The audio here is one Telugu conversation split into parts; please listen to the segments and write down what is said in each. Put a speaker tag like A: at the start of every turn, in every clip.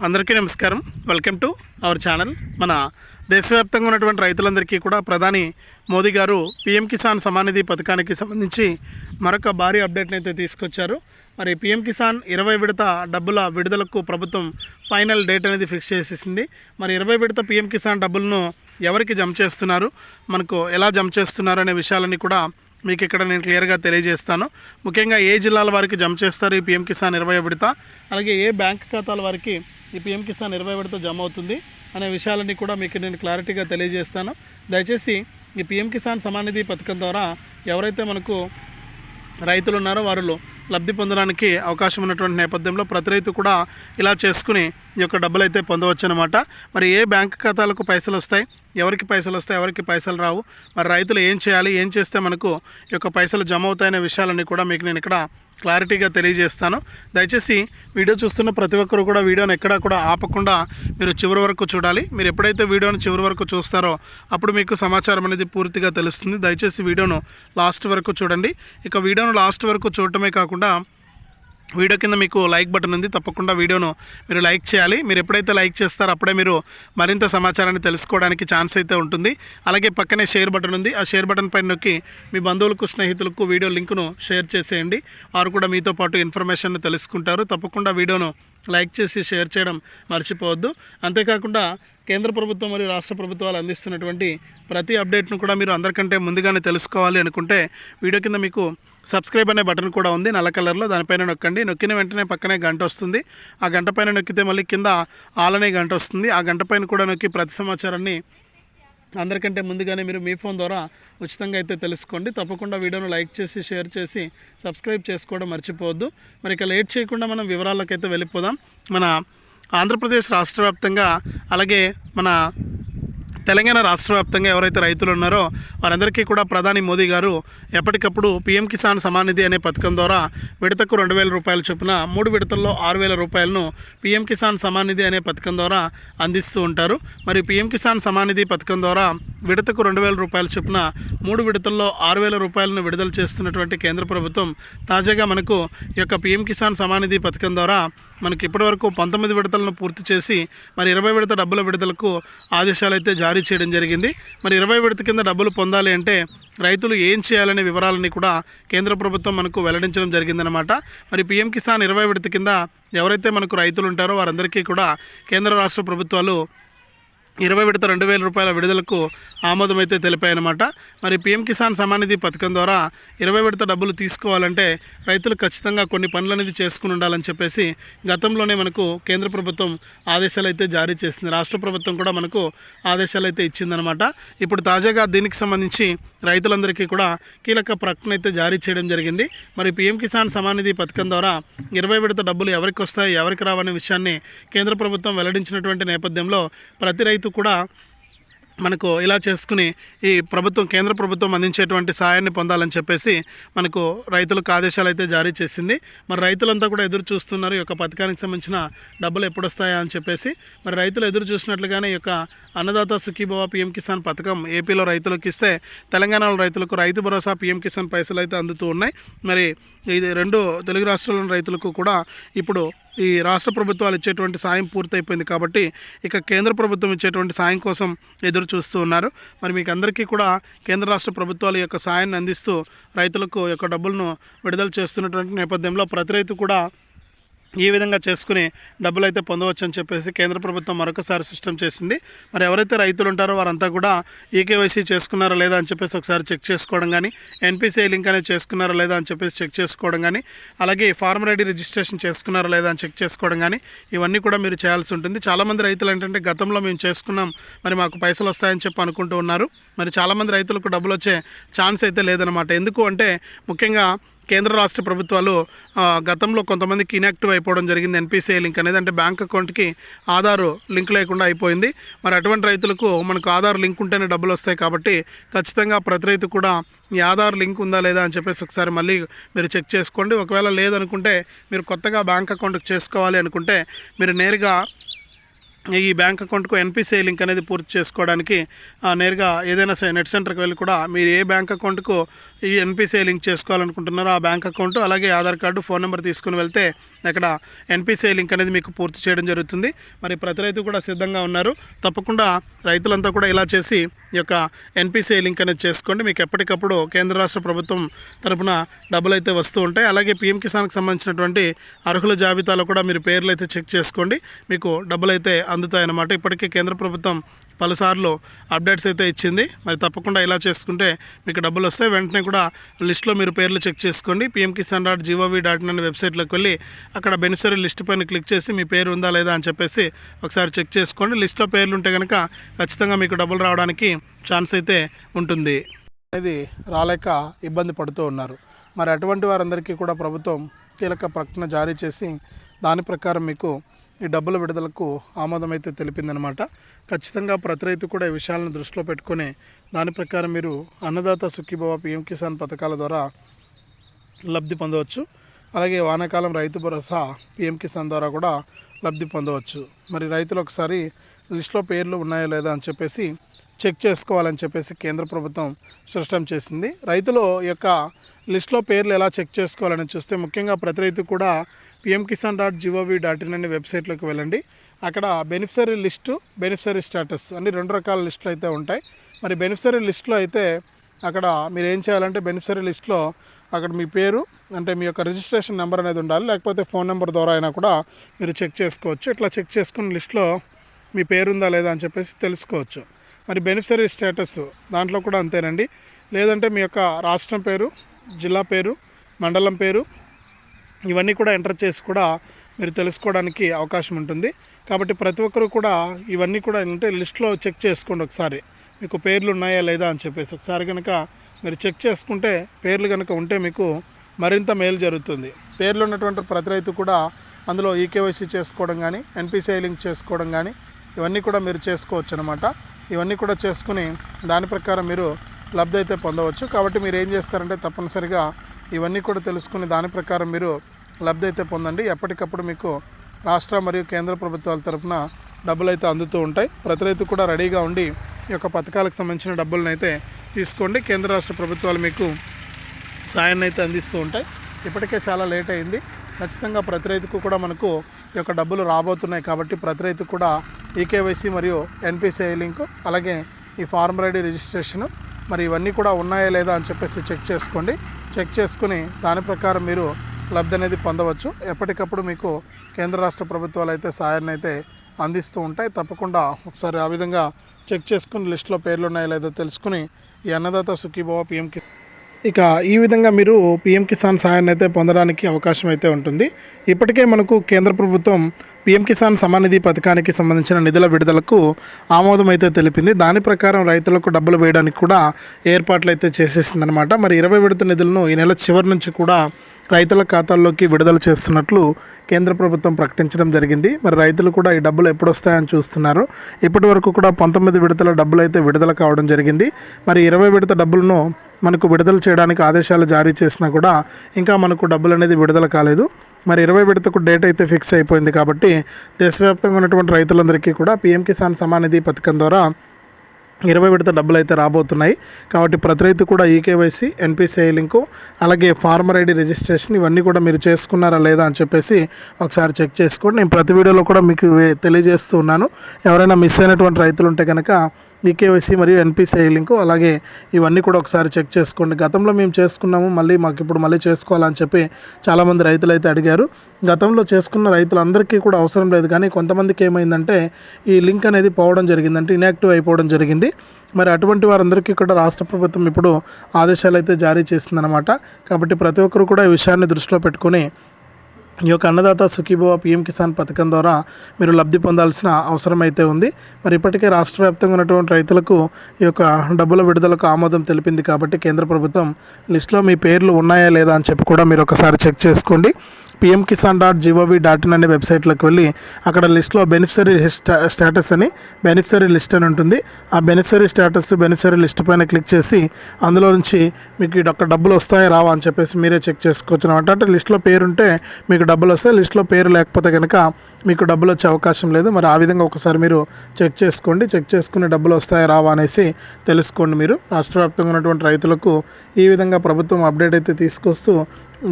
A: అందరికీ నమస్కారం. Welcome to our channel. మన దేశవ్యాప్తంగా ఉన్నటువంటి రైతులందరికీ కూడా ప్రధాని మోదీ గారు పీఎం కిసాన్ సమానిధి పథకానికి సంబంధించి మరొక భారీ అప్డేట్ని అయితే తీసుకొచ్చారు. మరి పీఎం కిసాన్ ఇరవై విడత డబ్బుల విడుదలకు ప్రభుత్వం ఫైనల్ డేట్ అనేది ఫిక్స్ చేసేసింది. మరి ఇరవై విడత పీఎం కిసాన్ డబ్బులను ఎవరికి జమ చేస్తున్నారు? మనకు ఎలా జమ చేస్తున్నారు అనే విషయాలన్నీ కూడా మీకు ఇక్కడ నేను క్లియర్గా తెలియజేస్తాను. ముఖ్యంగా ఏ జిల్లాల వారికి జమ చేస్తారు ఈ పీఎం కిసాన్ ఇరవై విడత? అలాగే ఏ బ్యాంక్ ఖాతాల వారికి ఈ పీఎం కిసాన్ ఇరవై విడత జమ అవుతుంది అనే విషయాలన్నీ కూడా మీకు నేను క్లారిటీగా తెలియజేస్తాను. దయచేసి ఈ పీఎం కిసాన్ సమానిధి పథకం ద్వారా ఎవరైతే మనకు రైతులు ఉన్నారో వారు లబ్ధి పొందడానికి అవకాశం ఉన్నటువంటి నేపథ్యంలో ప్రతి రైతు కూడా ఇలా చేసుకుని ఈ యొక్క డబ్బులు అయితే పొందవచ్చు అనమాట మరి ఏ బ్యాంక్ ఖాతాలకు పైసలు వస్తాయి ఎవరికి పైసలు వస్తాయి ఎవరికి పైసలు రావు. మరి రైతులు ఏం చేయాలి ఏం చేస్తే మనకు ఈ యొక్క పైసలు జమ అవుతాయనే విషయాలన్నీ కూడా మీకు నేను ఇక్కడ క్లారిటీగా తెలియజేస్తాను. దయచేసి వీడియో చూస్తున్న ప్రతి ఒక్కరు కూడా వీడియోని ఎక్కడా కూడా ఆపకుండా మీరు చివరి వరకు చూడాలి. మీరు ఎప్పుడైతే వీడియోని చివరి వరకు చూస్తారో అప్పుడు మీకు సమాచారం అనేది పూర్తిగా తెలుస్తుంది. దయచేసి వీడియోను లాస్ట్ వరకు చూడండి. ఇక వీడియోను లాస్ట్ వరకు చూడటమే కాకుండా వీడియో కింద మీకు లైక్ బటన్ ఉంది. తప్పకుండా వీడియోను మీరు లైక్ చేయాలి. మీరు ఎప్పుడైతే లైక్ చేస్తారో అప్పుడే మీరు మరింత సమాచారాన్ని తెలుసుకోవడానికి ఛాన్స్ అయితే ఉంటుంది. అలాగే పక్కనే షేర్ బటన్ ఉంది. ఆ షేర్ బటన్ పైన నొక్కి మీ బంధువులకు స్నేహితులకు వీడియో లింకును షేర్ చేసేయండి. వారు కూడా మీతో పాటు ఇన్ఫర్మేషన్ తెలుసుకుంటారు. తప్పకుండా వీడియోను లైక్ చేసి షేర్ చేయడం మర్చిపోవద్దు. అంతేకాకుండా కేంద్ర ప్రభుత్వం మరియు రాష్ట్ర ప్రభుత్వాలు అందిస్తున్నటువంటి ప్రతి అప్డేట్ను కూడా మీరు అందరికంటే ముందుగానే తెలుసుకోవాలి అనుకుంటే వీడియో కింద మీకు సబ్స్క్రైబ్ అనే బటన్ కూడా ఉంది నల్ల కలర్లో. దానిపైన నొక్కండి. నొక్కిన వెంటనే పక్కనే గంట వస్తుంది. ఆ గంట పైన నొక్కితే మళ్ళీ కింద ఆల్ అనే గంట వస్తుంది. ఆ గంట పైన కూడా నొక్కి ప్రతి సమాచారాన్ని అందరికంటే ముందుగానే మీరు మీ ఫోన్ ద్వారా ఉచితంగా అయితే తెలుసుకోండి. తప్పకుండా వీడియోను లైక్ చేసి షేర్ చేసి సబ్స్క్రైబ్ చేసుకోవడం మర్చిపోవద్దు. మరి ఇక లేట్ చేయకుండా మనం వివరాల్లోకి అయితే వెళ్ళిపోదాం. మన ఆంధ్రప్రదేశ్ రాష్ట్ర వ్యాప్తంగా అలాగే మన తెలంగాణ రాష్ట్ర వ్యాప్తంగా ఎవరైతే రైతులు ఉన్నారో వారందరికీ కూడా ప్రధాని మోదీ గారు ఎప్పటికప్పుడు పీఎం కిసాన్ సమానిధి అనే పథకం ద్వారా విడతకు రెండు వేల రూపాయల చొప్పున మూడు విడతల్లో ఆరు వేల రూపాయలను పీఎం కిసాన్ సమానిధి అనే పథకం ద్వారా అందిస్తూ ఉంటారు. మరి పీఎం కిసాన్ సమానిధి పథకం ద్వారా విడతకు రెండు వేల రూపాయల చొప్పున మూడు విడతల్లో ఆరు వేల రూపాయలను విడుదల చేస్తున్నటువంటి కేంద్ర ప్రభుత్వం తాజాగా మనకు ఈ యొక్క పీఎం కిసాన్ సమానిధి పథకం ద్వారా మనకి ఇప్పటివరకు పంతొమ్మిది విడతలను పూర్తి చేసి మరి ఇరవై విడత డబ్బుల విడుదలకు ఆదేశాలు అయితే జారీ చేయడం జరిగింది. మరి ఇరవై విడత కింద డబ్బులు పొందాలి అంటే రైతులు ఏం చేయాలనే వివరాలని కూడా కేంద్ర ప్రభుత్వం మనకు వెల్లడించడం జరిగిందనమాట మరి పీఎం కిసాన్ ఇరవై విడత కింద ఎవరైతే మనకు రైతులు ఉంటారో వారందరికీ కూడా కేంద్ర రాష్ట్ర ప్రభుత్వాలు ఇరవై విడత రెండు వేల రూపాయల విడుదలకు ఆమోదం అయితే తెలిపాయన్నమాట. మరి పీఎం కిసాన్ సమానిధి పథకం ద్వారా ఇరవై విడత డబ్బులు తీసుకోవాలంటే రైతులు ఖచ్చితంగా కొన్ని పనులు అనేది చేసుకుని ఉండాలని చెప్పేసి గతంలోనే మనకు కేంద్ర ప్రభుత్వం ఆదేశాలు అయితే జారీ చేసింది. రాష్ట్ర ప్రభుత్వం కూడా మనకు ఆదేశాలు అయితే ఇచ్చిందనమాట ఇప్పుడు తాజాగా దీనికి సంబంధించి రైతులందరికీ కూడా కీలక ప్రకటన అయితే జారీ చేయడం జరిగింది. మరి పీఎం కిసాన్ సమానిధి పథకం ద్వారా ఇరవై విడత డబ్బులు ఎవరికి వస్తాయి ఎవరికి రావనే విషయాన్ని కేంద్ర ప్రభుత్వం వెల్లడించినటువంటి నేపథ్యంలో ప్రతి రైతు రైతు కూడా మనకు ఇలా చేసుకుని ఈ ప్రభుత్వం కేంద్ర ప్రభుత్వం అందించేటువంటి సాయాన్ని పొందాలని చెప్పేసి మనకు రైతులకు ఆదేశాలు అయితే జారీ చేసింది. మరి రైతులంతా కూడా ఎదురు చూస్తున్నారు. ఈ యొక్క పథకానికి సంబంధించిన డబ్బులు ఎప్పుడు వస్తాయా అని చెప్పేసి. మరి రైతులు ఎదురు చూసినట్లుగానే ఈ యొక్క అన్నదాత సుఖీభవ పిఎం కిసాన్ పథకం ఏపీలో రైతులకు ఇస్తే తెలంగాణలో రైతులకు రైతు భరోసా పిఎం కిసాన్ పైసలు అయితే అందుతూ ఉన్నాయి. మరి ఇది రెండు తెలుగు రాష్ట్రాల్లోని రైతులకు కూడా ఇప్పుడు ఈ రాష్ట్ర ప్రభుత్వాలు ఇచ్చేటువంటి సాయం పూర్తయిపోయింది కాబట్టి ఇక కేంద్ర ప్రభుత్వం ఇచ్చేటువంటి సాయం కోసం ఎదురు చూస్తూ ఉన్నారు. మరి మీకు అందరికీ కూడా కేంద్ర రాష్ట్ర ప్రభుత్వాల యొక్క సాయాన్ని అందిస్తూ రైతులకు యొక్క డబ్బులను విడుదల చేస్తున్నటువంటి నేపథ్యంలో ప్రతి రైతు కూడా ఈ విధంగా చేసుకుని డబ్బులు అయితే పొందవచ్చు అని చెప్పేసి కేంద్ర ప్రభుత్వం మరొకసారి సిస్టమ్ చేసింది. మరి ఎవరైతే రైతులు ఉంటారో వారంతా కూడా ఈకేవైసీ చేసుకున్నారా లేదా అని చెప్పేసి ఒకసారి చెక్ చేసుకోవడం కానీ ఎన్పిసిఐ లింక్ అనేది చేసుకున్నారా లేదా అని చెప్పేసి చెక్ చేసుకోవడం కానీ అలాగే ఫార్మర్ ఐడి రిజిస్ట్రేషన్ చేసుకున్నారా లేదా అని చెక్ చేసుకోవడం కానీ ఇవన్నీ కూడా మీరు చేయాల్సి ఉంటుంది. చాలామంది రైతులు ఏంటంటే గతంలో మేము చేసుకున్నాం మరి మాకు పైసలు వస్తాయని చెప్పి అనుకుంటూ ఉన్నారు. మరి చాలామంది రైతులకు డబ్బులు వచ్చే ఛాన్స్ అయితే లేదనమాట ఎందుకు అంటే ముఖ్యంగా కేంద్ర రాష్ట్ర ప్రభుత్వాలు గతంలో కొంతమందికి ఇన్యాక్టివ్ అయిపోవడం జరిగింది. ఎన్పిసిఐ లింక్ అనేది అంటే బ్యాంక్ అకౌంట్కి ఆధార్ లింక్ లేకుండా అయిపోయింది. మరి అటువంటి రైతులకు మనకు ఆధార్ లింక్ ఉంటేనే డబ్బులు వస్తాయి కాబట్టి ఖచ్చితంగా ప్రతి రైతు కూడా ఈ ఆధార్ లింక్ ఉందా లేదా అని చెప్పేసి ఒకసారి మళ్ళీ మీరు చెక్ చేసుకోండి. ఒకవేళ లేదనుకుంటే మీరు కొత్తగా బ్యాంక్ అకౌంట్కి చేసుకోవాలి అనుకుంటే మీరు నేరుగా ఈ బ్యాంక్ అకౌంట్కు ఎన్పిసిఐ లింక్ అనేది పూర్తి చేసుకోవడానికి నేరుగా ఏదైనా సరే నెట్ సెంటర్కి వెళ్ళి కూడా మీరు ఏ బ్యాంక్ అకౌంట్కు ఈ ఎన్పిసిఐ లింక్ చేసుకోవాలనుకుంటున్నారో ఆ బ్యాంక్ అకౌంట్ అలాగే ఆధార్ కార్డు ఫోన్ నెంబర్ తీసుకుని వెళ్తే అక్కడ ఎన్పిసిఐ లింక్ అనేది మీకు పూర్తి చేయడం జరుగుతుంది. మరి ప్రతి రైతు కూడా సిద్ధంగా ఉన్నారు. తప్పకుండా రైతులంతా కూడా ఇలా చేసి ఈ యొక్క ఎన్పిసిఐ లింక్ అనేది చేసుకోండి. మీకు ఎప్పటికప్పుడు కేంద్ర రాష్ట్ర ప్రభుత్వం తరపున డబ్బులు అయితే వస్తూ ఉంటాయి. అలాగే పీఎం కిసాన్కి సంబంధించినటువంటి అర్హుల జాబితాలో కూడా మీరు పేర్లు అయితే చెక్ చేసుకోండి. మీకు డబ్బులు అయితే అందుతాయన్నమాట. ఇప్పటికే కేంద్ర ప్రభుత్వం పలుసార్లు అప్డేట్స్ అయితే ఇచ్చింది. మరి తప్పకుండా ఇలా చేసుకుంటే మీకు డబ్బులు వస్తాయి. వెంటనే కూడా లిస్ట్లో మీరు పేర్లు చెక్ చేసుకోండి. PM Kisan dot G O V dot వెబ్సైట్లోకి వెళ్ళి అక్కడ బెనిఫిషరీ లిస్ట్ పైన క్లిక్ చేసి మీ పేరు ఉందా లేదా అని చెప్పేసి ఒకసారి చెక్ చేసుకోండి. లిస్ట్లో పేర్లు ఉంటే కనుక ఖచ్చితంగా మీకు డబ్బులు రావడానికి ఛాన్స్ అయితే ఉంటుంది. అనేది రాలేక ఇబ్బంది పడుతూ ఉన్నారు. మరి అటువంటి వారందరికీ కూడా ప్రభుత్వం కీలక ప్రకటన జారీ చేసి దాని ప్రకారం మీకు ఈ డబ్బుల విడుదలకు ఆమోదం అయితే తెలిపిందనమాట. ఖచ్చితంగా ప్రతి రైతు కూడా ఈ విషయాలను దృష్టిలో పెట్టుకొని దాని ప్రకారం మీరు అన్నదాత సుఖీభవ పిఎం కిసాన్ పథకాల ద్వారా లబ్ధి పొందవచ్చు. అలాగే వానాకాలం రైతు భరోసా పిఎం కిసాన్ ద్వారా కూడా లబ్ధి పొందవచ్చు. మరి రైతులు ఒకసారి లిస్ట్లో పేర్లు ఉన్నాయో లేదా అని చెప్పేసి చెక్ చేసుకోవాలని చెప్పేసి కేంద్ర ప్రభుత్వం స్పష్టం చేసింది. రైతులు యొక్క లిస్ట్లో పేర్లు ఎలా చెక్ చేసుకోవాలని చూస్తే ముఖ్యంగా ప్రతి రైతు కూడా PM Kisan dot G O V dot వెబ్సైట్లోకి వెళ్ళండి. అక్కడ బెనిఫిషరీ లిస్టు బెనిఫిషరీ స్టేటస్ అన్ని రెండు రకాల లిస్టులు అయితే ఉంటాయి. మరి బెనిఫిషరీ లిస్ట్లో అయితే అక్కడ మీరు ఏం చేయాలంటే బెనిఫిషరీ లిస్ట్లో అక్కడ మీ పేరు అంటే మీ యొక్క రిజిస్ట్రేషన్ నెంబర్ అనేది ఉండాలి. లేకపోతే ఫోన్ నెంబర్ ద్వారా అయినా కూడా మీరు చెక్ చేసుకోవచ్చు. ఇట్లా చెక్ చేసుకున్న లిస్ట్లో మీ పేరుందా లేదా అని చెప్పేసి తెలుసుకోవచ్చు. మరి బెనిఫిషరీ స్టేటస్ దాంట్లో కూడా అంతేనండి. లేదంటే మీ యొక్క రాష్ట్రం పేరు జిల్లా పేరు మండలం పేరు ఇవన్నీ కూడా ఎంటర్ చేసి కూడా మీరు తెలుసుకోవడానికి అవకాశం ఉంటుంది. కాబట్టి ప్రతి ఒక్కరు కూడా ఇవన్నీ కూడా అంటే లిస్ట్లో చెక్ చేసుకోండి ఒకసారి. మీకు పేర్లు ఉన్నాయా లేదా అని చెప్పేసి ఒకసారి కనుక మీరు చెక్ చేసుకుంటే పేర్లు కనుక ఉంటే మీకు మరింత మేలు జరుగుతుంది. పేర్లు ఉన్నటువంటి ప్రతి రైతు కూడా అందులో ఈకేవైసీ చేసుకోవడం కానీ ఎన్పిసిఐ లింక్ చేసుకోవడం కానీ ఇవన్నీ కూడా మీరు చేసుకోవచ్చు అనమాట ఇవన్నీ కూడా చేసుకుని దాని ప్రకారం మీరు లబ్ధి అయితే పొందవచ్చు. కాబట్టి మీరు ఏం చేస్తారంటే తప్పనిసరిగా ఇవన్నీ కూడా తెలుసుకుని దాని ప్రకారం మీరు లబ్ధి అయితే పొందండి. ఎప్పటికప్పుడు మీకు రాష్ట్ర మరియు కేంద్ర ప్రభుత్వాల తరఫున డబ్బులు అయితే అందుతూ ఉంటాయి. ప్రతి రైతు కూడా రెడీగా ఉండి ఈ యొక్క పథకాలకు సంబంధించిన డబ్బులను అయితే తీసుకోండి. కేంద్ర రాష్ట్ర ప్రభుత్వాలు మీకు సాయాన్ని అయితే అందిస్తూ ఉంటాయి. ఇప్పటికే చాలా లేట్ అయింది. ఖచ్చితంగా ప్రతి రైతుకు కూడా మనకు ఈ యొక్క డబ్బులు రాబోతున్నాయి కాబట్టి ప్రతి రైతు కూడా ఈకేవైసీ మరియు ఎన్పిసిఐ లింకు అలాగే ఈ ఫార్మర్ ఐడి రిజిస్ట్రేషను మరి ఇవన్నీ కూడా ఉన్నాయా లేదా అని చెప్పేసి చెక్ చేసుకోండి. చెక్ చేసుకుని దాని ప్రకారం మీరు లబ్ధి అనేది పొందవచ్చు. ఎప్పటికప్పుడు మీకు కేంద్ర రాష్ట్ర ప్రభుత్వాలు అయితే సాయాన్ని అయితే అందిస్తూ ఉంటాయి. తప్పకుండా ఒకసారి ఆ విధంగా చెక్ చేసుకుని లిస్ట్లో పేర్లు ఉన్నాయో లేదో తెలుసుకుని ఈ అన్నదాత సుఖీభావ పిఎంకి ఇక ఈ విధంగా మీరు పిఎం కిసాన్ సహాయాన్ని అయితే పొందడానికి అవకాశం అయితే ఉంటుంది. ఇప్పటికే మనకు కేంద్ర ప్రభుత్వం పిఎం కిసాన్ సమానిధి పథకానికి సంబంధించిన నిధుల విడుదలకు ఆమోదం అయితే తెలిపింది. దాని ప్రకారం రైతులకు డబ్బులు వేయడానికి కూడా ఏర్పాట్లు అయితే చేసేసిందనమాట మరి ఇరవై విడత నిధులను ఈ నెల చివరి నుంచి కూడా రైతుల ఖాతాల్లోకి విడుదల చేస్తున్నట్లు కేంద్ర ప్రభుత్వం ప్రకటించడం జరిగింది. మరి రైతులు కూడా ఈ డబ్బులు ఎప్పుడు వస్తాయని చూస్తున్నారు. ఇప్పటి వరకు కూడా పంతొమ్మిది విడతల డబ్బులు అయితే విడుదల కావడం జరిగింది. మరి ఇరవై విడత డబ్బులను మనకు విడుదల చేయడానికి ఆదేశాలు జారీ చేసినా కూడా ఇంకా మనకు డబ్బులు అనేది విడుదల కాలేదు. మరి ఇరవై విడతకు డేట్ అయితే ఫిక్స్ అయిపోయింది కాబట్టి దేశవ్యాప్తంగా ఉన్నటువంటి రైతులందరికీ కూడా పీఎం కిసాన్ సమానిధి పథకం ద్వారా ఇరవై విడత డబ్బులు అయితే రాబోతున్నాయి. కాబట్టి ప్రతి రైతు కూడా e K Y C NPCI link అలాగే ఫార్మర్ ఐడి రిజిస్ట్రేషన్ ఇవన్నీ కూడా మీరు చేసుకున్నారా లేదా అని చెప్పేసి ఒకసారి చెక్ చేసుకోండి. నేను ప్రతి వీడియోలో కూడా మీకు తెలియజేస్తూ ఉన్నాను. ఎవరైనా మిస్ అయినటువంటి రైతులు ఉంటే కనుక ఈకేవైసీ మరియు ఎన్పిసిఐ లింకు అలాగే ఇవన్నీ కూడా ఒకసారి చెక్ చేసుకోండి. గతంలో మేము చేసుకున్నాము మళ్ళీ మాకు ఇప్పుడు మళ్ళీ చేసుకోవాలని చెప్పి చాలామంది రైతులు అయితే అడిగారు. గతంలో చేసుకున్న రైతులందరికీ కూడా అవసరం లేదు కానీ కొంతమందికి ఏమైందంటే ఈ లింక్ అనేది పోవడం జరిగిందంటే ఇన్యాక్టివ్ అయిపోవడం జరిగింది. మరి అటువంటి వారందరికీ కూడా రాష్ట్ర ప్రభుత్వం ఇప్పుడు ఆదేశాలు అయితే జారీ చేసిందనమాట కాబట్టి ప్రతి ఒక్కరు కూడా ఈ విషయాన్ని దృష్టిలో పెట్టుకొని ఈ యొక్క అన్నదాత సుఖీభవ పిఎం కిసాన్ పథకం ద్వారా మీరు లబ్ధి పొందాల్సిన అవసరం అయితే ఉంది. మరి ఇప్పటికే రాష్ట్ర వ్యాప్తంగా ఉన్నటువంటి రైతులకు ఈ యొక్క డబ్బుల విడుదలకు ఆమోదం తెలిపింది కాబట్టి కేంద్ర ప్రభుత్వం లిస్టులో మీ పేర్లు ఉన్నాయా లేదా అని చెప్పి కూడా మీరు ఒకసారి చెక్ చేసుకోండి. PM Kisan dot G O V dot వెబ్సైట్లోకి వెళ్ళి అక్కడ లిస్ట్లో బెనిఫిషరీ స్టేటస్ అని బెనిఫిషరీ లిస్ట్ అని ఉంటుంది. ఆ బెనిఫిషరీ స్టేటస్ బెనిఫిషరీ లిస్ట్ పైన క్లిక్ చేసి అందులో నుంచి మీకు ఈ డబ్బులు వస్తాయా రావా అని చెప్పేసి మీరే చెక్ చేసుకోవచ్చు అనమాట అంటే లిస్ట్లో పేరు ఉంటే మీకు డబ్బులు వస్తాయి లిస్ట్లో పేరు లేకపోతే కనుక మీకు డబ్బులు వచ్చే అవకాశం లేదు. మరి ఆ విధంగా ఒకసారి మీరు చెక్ చేసుకోండి. చెక్ చేసుకుని డబ్బులు వస్తాయా రావా అనేసి తెలుసుకోండి మీరు. రాష్ట్ర వ్యాప్తంగా ఉన్నటువంటి రైతులకు ఈ విధంగా ప్రభుత్వం అప్డేట్ అయితే తీసుకొస్తూ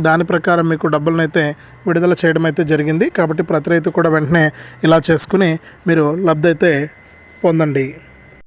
A: దాని ప్రకారం మీకు డబ్బులను అయితే విడుదల చేయడం అయితే జరిగింది. కాబట్టి ప్రతి రైతు కూడా వెంటనే ఇలా చేసుకుని మీరు లబ్ధి అయితే పొందండి.